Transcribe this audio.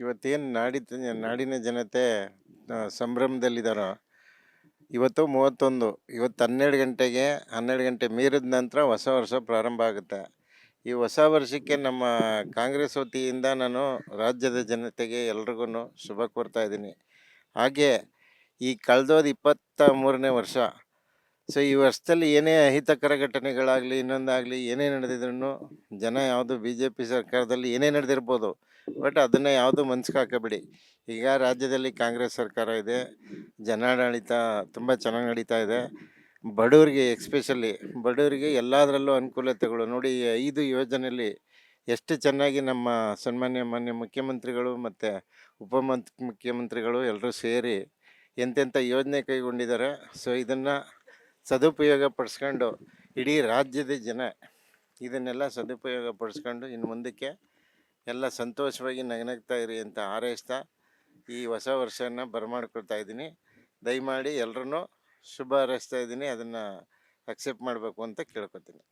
ಇವತ್ತೇನು ನಾಡಿ ನಾಡಿನ ಜನತೆ ಸಂಭ್ರಮದಲ್ಲಿದ್ದಾರೋ ಇವತ್ತು ಮೂವತ್ತೊಂದು ಇವತ್ತು ಹನ್ನೆರಡು ಗಂಟೆಗೆ ಹನ್ನೆರಡು ಗಂಟೆ ಮೀರಿದ ನಂತರ ಹೊಸ ವರ್ಷ ಪ್ರಾರಂಭ ಆಗುತ್ತೆ. ಈ ಹೊಸ ವರ್ಷಕ್ಕೆ ನಮ್ಮ ಕಾಂಗ್ರೆಸ್ ವತಿಯಿಂದ ನಾನು ರಾಜ್ಯದ ಜನತೆಗೆ ಎಲ್ರಿಗೂ ಶುಭ ಕೋರ್ತಾ ಇದ್ದೀನಿ. ಹಾಗೆ ಈ ಕಳೆದೋದ ಇಪ್ಪತ್ತ ಮೂರನೇ ವರ್ಷ ಸೊ ಈ ವರ್ಷದಲ್ಲಿ ಏನೇ ಅಹಿತಕರ ಘಟನೆಗಳಾಗಲಿ, ಇನ್ನೊಂದಾಗಲಿ ಏನೇ ನಡೆದಿದ್ರು ಜನ ಯಾವುದು ಬಿ ಜೆ ಪಿ ಸರ್ಕಾರದಲ್ಲಿ ಏನೇ ನಡೆದಿರ್ಬೋದು, ಬಟ್ ಅದನ್ನು ಯಾವುದು ಮನ್ಸಿಗೆ ಹಾಕಬೇಡಿ. ಈಗ ರಾಜ್ಯದಲ್ಲಿ ಕಾಂಗ್ರೆಸ್ ಸರ್ಕಾರ ಇದೆ, ಜನಾಡಳಿತ ತುಂಬ ಚೆನ್ನಾಗಿ ನಡೀತಾ ಇದೆ. ಬಡವರಿಗೆ ಎಕ್ಸ್ಪೆಷಲಿ ಬಡವರಿಗೆ ಎಲ್ಲದರಲ್ಲೂ ಅನುಕೂಲತೆಗಳು. ನೋಡಿ, ಈ ಐದು ಯೋಜನೆಯಲ್ಲಿ ಎಷ್ಟು ಚೆನ್ನಾಗಿ ನಮ್ಮ ಸನ್ಮಾನ್ಯ, ಮಾನ್ಯ ಮುಖ್ಯಮಂತ್ರಿಗಳು ಮತ್ತು ಉಪಮುಖ್ಯಮಂತ್ರಿಗಳು ಮುಖ್ಯಮಂತ್ರಿಗಳು ಎಲ್ಲರೂ ಸೇರಿ ಎಂತೆಂಥ ಯೋಜನೆ ಕೈಗೊಂಡಿದ್ದಾರೆ. ಸೊ ಇದನ್ನು ಸದುಪಯೋಗ ಪಡಿಸ್ಕೊಂಡು ಇಡೀ ರಾಜ್ಯದ ಜನ ಇದನ್ನೆಲ್ಲ ಸದುಪಯೋಗ ಪಡಿಸ್ಕೊಂಡು ಇನ್ನು ಮುಂದಕ್ಕೆ ಎಲ್ಲ ಸಂತೋಷವಾಗಿ ನಗನಗ್ತಾ ಇರಿ ಅಂತ ಹಾರೈಸ್ತಾ ಈ ಹೊಸ ವರ್ಷನ ಬರಮಾಡ್ಕೊಳ್ತಾ ಇದ್ದೀನಿ. ದಯಮಾಡಿ ಎಲ್ರೂ ಶುಭ ಹಾರೈಸ್ತಾ ಇದ್ದೀನಿ. ಅದನ್ನು ಅಕ್ಸೆಪ್ಟ್ ಮಾಡಬೇಕು ಅಂತ ಕೇಳ್ಕೊತೀನಿ.